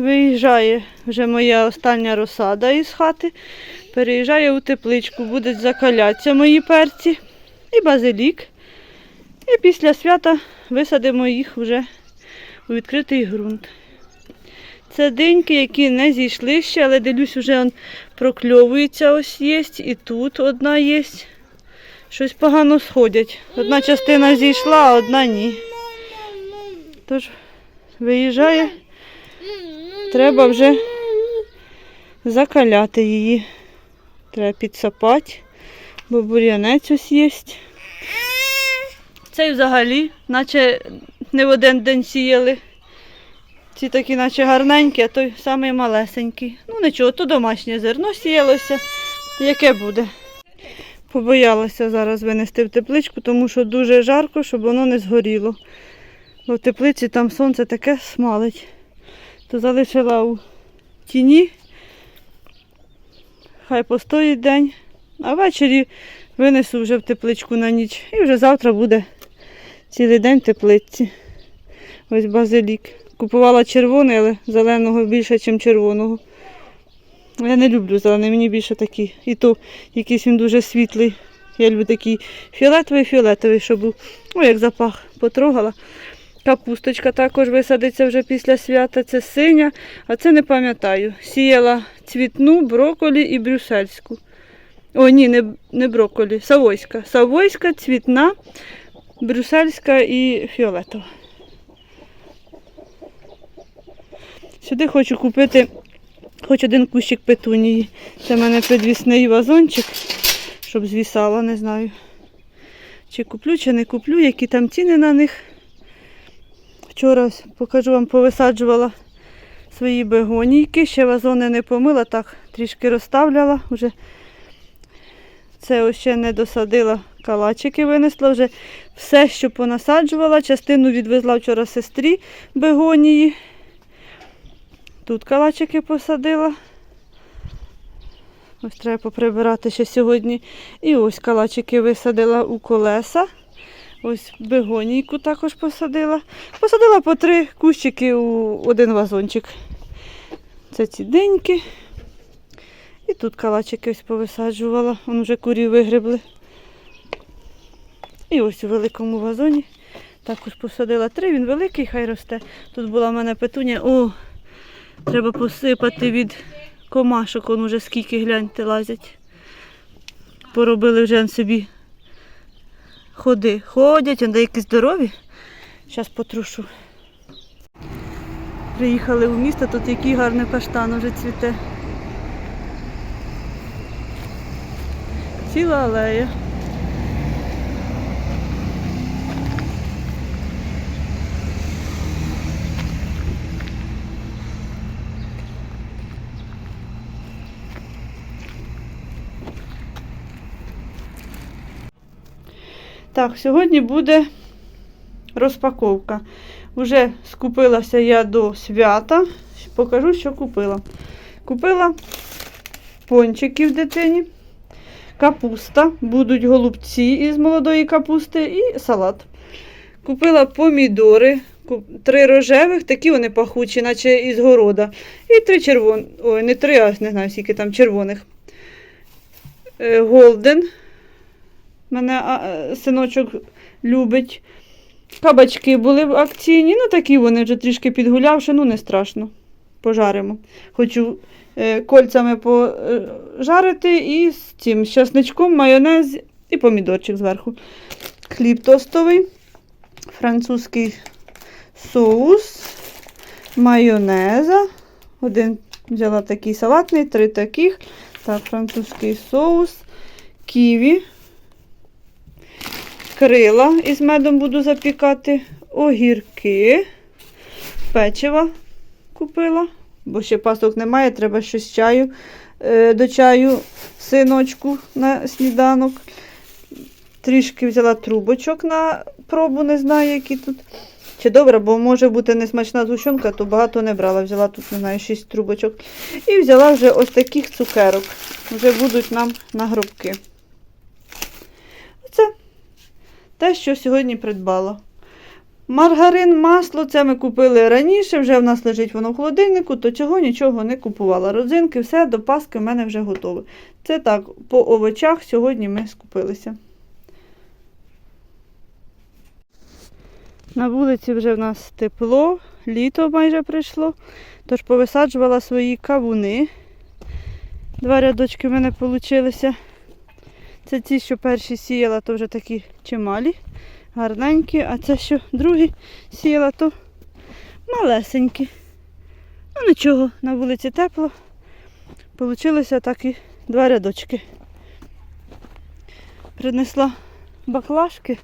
Виїжджає вже моя остання розсада із хати. Переїжджає у тепличку, будуть закалятися мої перці і базилік. І після свята висадимо їх вже у відкритий ґрунт. Це диньки, які не зійшли ще, але дивлюсь, вже он прокльовується ось є, і тут одна є. Щось погано сходять. Одна частина зійшла, а одна ні. Тож виїжджає, треба вже закаляти її. Треба підсапати, бо бур'янець ось є. Цей взагалі, наче не в один день сіяли. Ці такі, наче гарненькі, а той самий малесенький. Ну нічого, то домашнє зерно сіялося. Яке буде? Побоялася зараз винести в тепличку, тому що дуже жарко, щоб воно не згоріло. Бо в теплиці там сонце таке смалить. То залишила у тіні. Хай постоїть день, а ввечері винесу вже в тепличку на ніч. І вже завтра буде цілий день в теплиці. Ось базилік. Купувала червоний, але зеленого більше, ніж червоного. Я не люблю зелений, мені більше такий. І то якийсь він дуже світлий. Я люблю такий фіолетовий фіолетовий, щоб був. О, як запах потрогала. Капусточка також висадиться вже після свята. Це синя, а це не пам'ятаю. Сіяла цвітну, броколі і брюссельську. О, ні, не, не броколі, савойська. Савойська, цвітна, брюссельська і фіолетова. Сюди хочу купити хоч один кущик петунії. Це в мене підвісний вазончик, щоб звісала, не знаю. Чи куплю, чи не куплю, які там ціни на них. Вчора покажу вам, повисаджувала свої бегонійки. Ще вазони не помила, так трішки розставляла. Вже це ще не досадила, калачики винесла. Вже все, що понасаджувала. Частину відвезла вчора сестрі бегонії. Тут калачики посадила. Ось треба поприбирати ще сьогодні. І ось калачики висадила у колеса. Ось бегонійку також посадила. Посадила по три кущики у один вазончик. Це ці деньки. І тут калачики ось повисаджувала. Вон вже курів вигребли. І ось у великому вазоні також посадила три. Він великий, хай росте. Тут була в мене петуня. О, треба посипати від комашок. Вон уже скільки гляньте лазять. Поробили вже собі ходи. Ходять, вони деякі здорові. Зараз потрушу. Приїхали в місто, тут який гарний каштан вже цвіте. Ціла алея. Так, сьогодні буде розпаковка. Уже скупилася я до свята. Покажу, що купила. Купила пончиків дитині, капуста, будуть голубці із молодої капусти і салат. Купила помідори, три рожевих, такі вони пахучі, наче із города. І три червоних. Ой, не три, а не знаю, скільки там червоних. Е, Голден. Мене е, синочок любить. Кабачки були в акційні, ну такі вони вже трішки підгулявши, ну не страшно. Пожаримо. Хочу е, кольцями пожарити і з цим часничком, майонез і помідорчик зверху. Хліб тостовий, французький соус, майонеза. Один взяла такий салатний, три таких. Так, французький соус, ківі крила із медом буду запікати, огірки, печива купила, бо ще пасок немає, треба щось чаю е, до чаю синочку на сніданок. Трішки взяла трубочок на пробу, не знаю, які тут. Чи добре, бо може бути несмачна згущенка, то багато не брала. Взяла тут, не знаю, 6 трубочок. І взяла вже ось таких цукерок. Вже будуть нам на гробки. Те, що сьогодні придбала. Маргарин, масло, це ми купили раніше, вже в нас лежить воно в холодильнику, то чого нічого не купувала. Родзинки, все до Паски в мене вже готове. Це так, по овочах сьогодні ми скупилися. На вулиці вже в нас тепло, літо майже прийшло, тож повисаджувала свої кавуни. Два рядочки в мене вийшли. Це ті, що перші сіяла, то вже такі чималі, гарненькі, а це, що другі сіяла, то малесенькі. Ну нічого, на вулиці тепло. Получилося так і два рядочки. Принесла баклажки.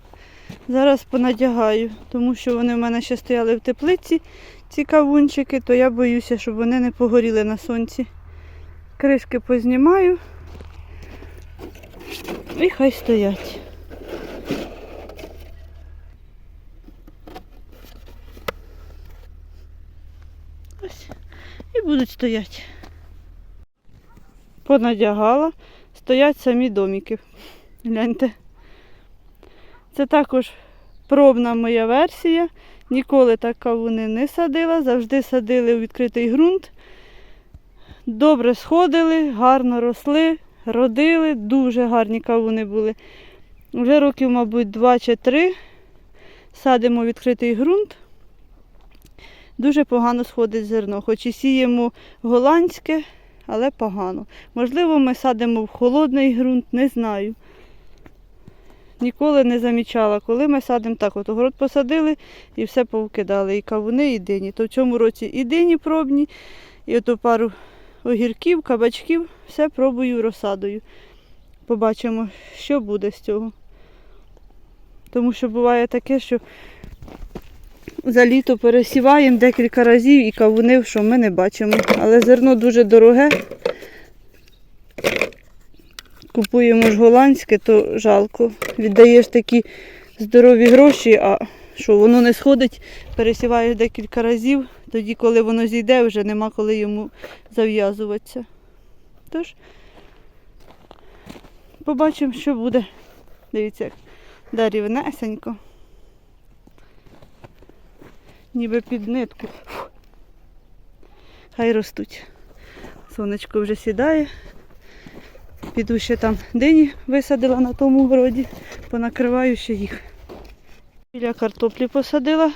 Зараз понадягаю, тому що вони в мене ще стояли в теплиці, ці кавунчики, то я боюся, щоб вони не погоріли на сонці. Кришки познімаю і хай стоять. І будуть стояти. Понадягала, стоять самі домики. Гляньте. Це також пробна моя версія. Ніколи так кавуни не садила, завжди садили у відкритий ґрунт. Добре сходили, гарно росли, родили, дуже гарні кавуни були. Вже років, мабуть, два чи три садимо відкритий ґрунт. Дуже погано сходить зерно, хоч і сіємо голландське, але погано. Можливо, ми садимо в холодний ґрунт, не знаю. Ніколи не замічала, коли ми садимо так. От огород посадили і все повкидали. І кавуни, і дині. То в цьому році і дині пробні, і ото пару огірків, кабачків, все пробую розсадою. Побачимо, що буде з цього. Тому що буває таке, що за літо пересіваємо декілька разів і кавуни, що ми не бачимо. Але зерно дуже дороге. Купуємо ж голландське, то жалко. Віддаєш такі здорові гроші, а що воно не сходить, пересіваєш декілька разів, тоді, коли воно зійде, вже нема коли йому зав'язуватися. Тож, побачимо, що буде. Дивіться, як да. Ніби під нитку. Хай ростуть. Сонечко вже сідає. Піду ще там дині висадила на тому городі, понакриваю ще їх. Біля картоплі посадила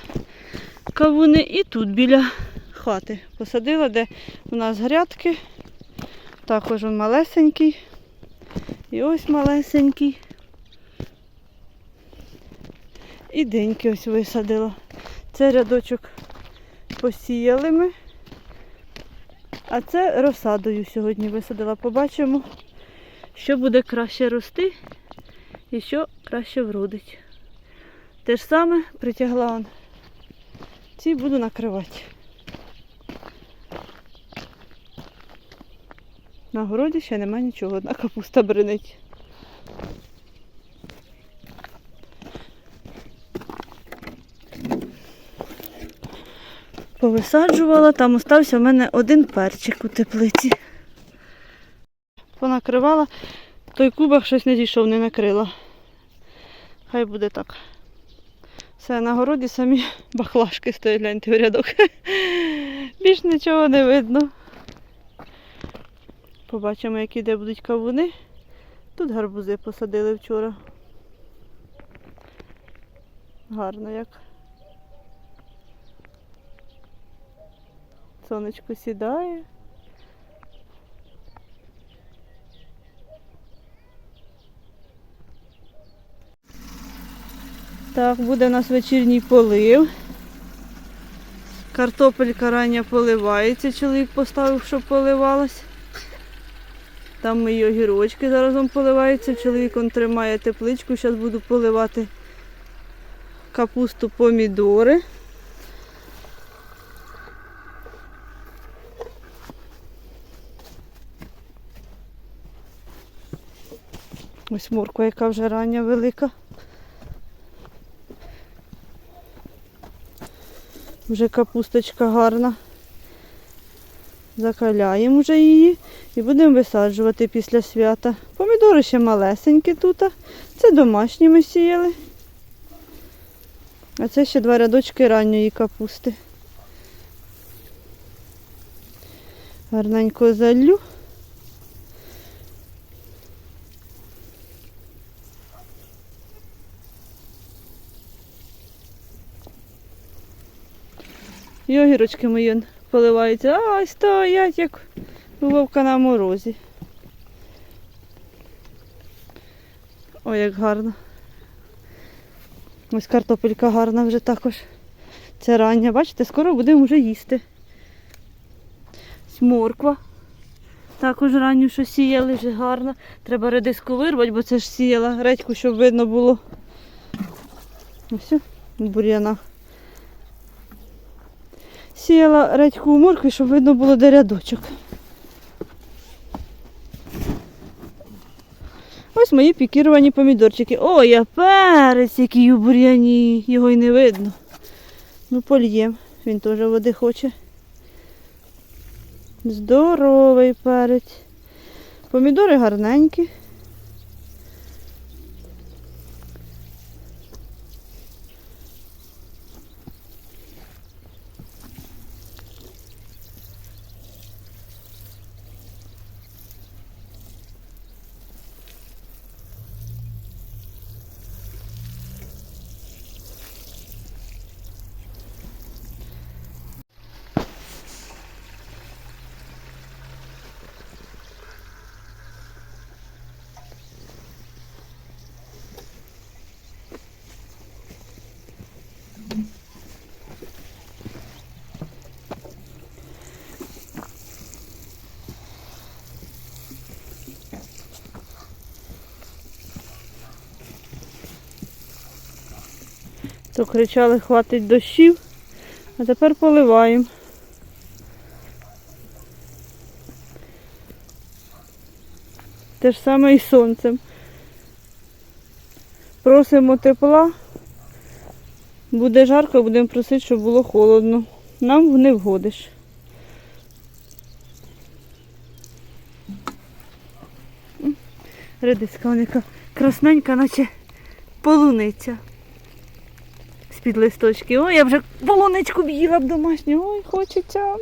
кавуни і тут біля хати посадила, де у нас грядки. Також він малесенький. І ось малесенький. І деньки ось висадила. Це рядочок посіяли ми. А це розсадою сьогодні висадила. Побачимо що буде краще рости і що краще вродить. Те ж саме притягла он. Ці буду накривати. На городі ще нема нічого, одна капуста бринить. Повисаджувала, там остався в мене один перчик у теплиці понакривала. Той кубок щось не дійшов, не накрила. Хай буде так. Все, на городі самі баклажки стоять, гляньте в рядок. Більш нічого не видно. Побачимо, які де будуть кавуни. Тут гарбузи посадили вчора. Гарно як. Сонечко сідає. Так, буде у нас вечірній полив. Картопелька рання поливається, чоловік поставив, щоб поливалась. Там мої огірочки зараз поливаються. Чоловік он тримає тепличку, зараз буду поливати капусту помідори. Ось морква, яка вже рання велика. Вже капусточка гарна. Закаляємо вже її і будемо висаджувати після свята. Помідори ще малесенькі тут. Це домашні ми сіяли. А це ще два рядочки ранньої капусти. Гарненько залю. І огірочки мої поливаються. Ай, стоять, як вовка на морозі. Ой, як гарно. Ось картопелька гарна вже також. Це рання. Бачите, скоро будемо вже їсти. Морква. Також ранню, що сіяли, вже гарно. Треба редиску вирвати, бо це ж сіяла редьку, щоб видно було. Ось в бур'янах. Сіяла редьку моркві, щоб видно було де рядочок. Ось мої пікіровані помідорчики. Ой, а перець, який у бур'яні, його й не видно. Ну, польєм, він теж води хоче. Здоровий перець. Помідори гарненькі. То кричали, хватить дощів, а тепер поливаємо. Те ж саме і сонцем. Просимо тепла. Буде жарко, будемо просити, щоб було холодно. Нам не вгодиш. Редиска вона красненька, наче полуниця. З-під листочки. Ой, я вже полуничку б їла б домашню. Ой, хочеться.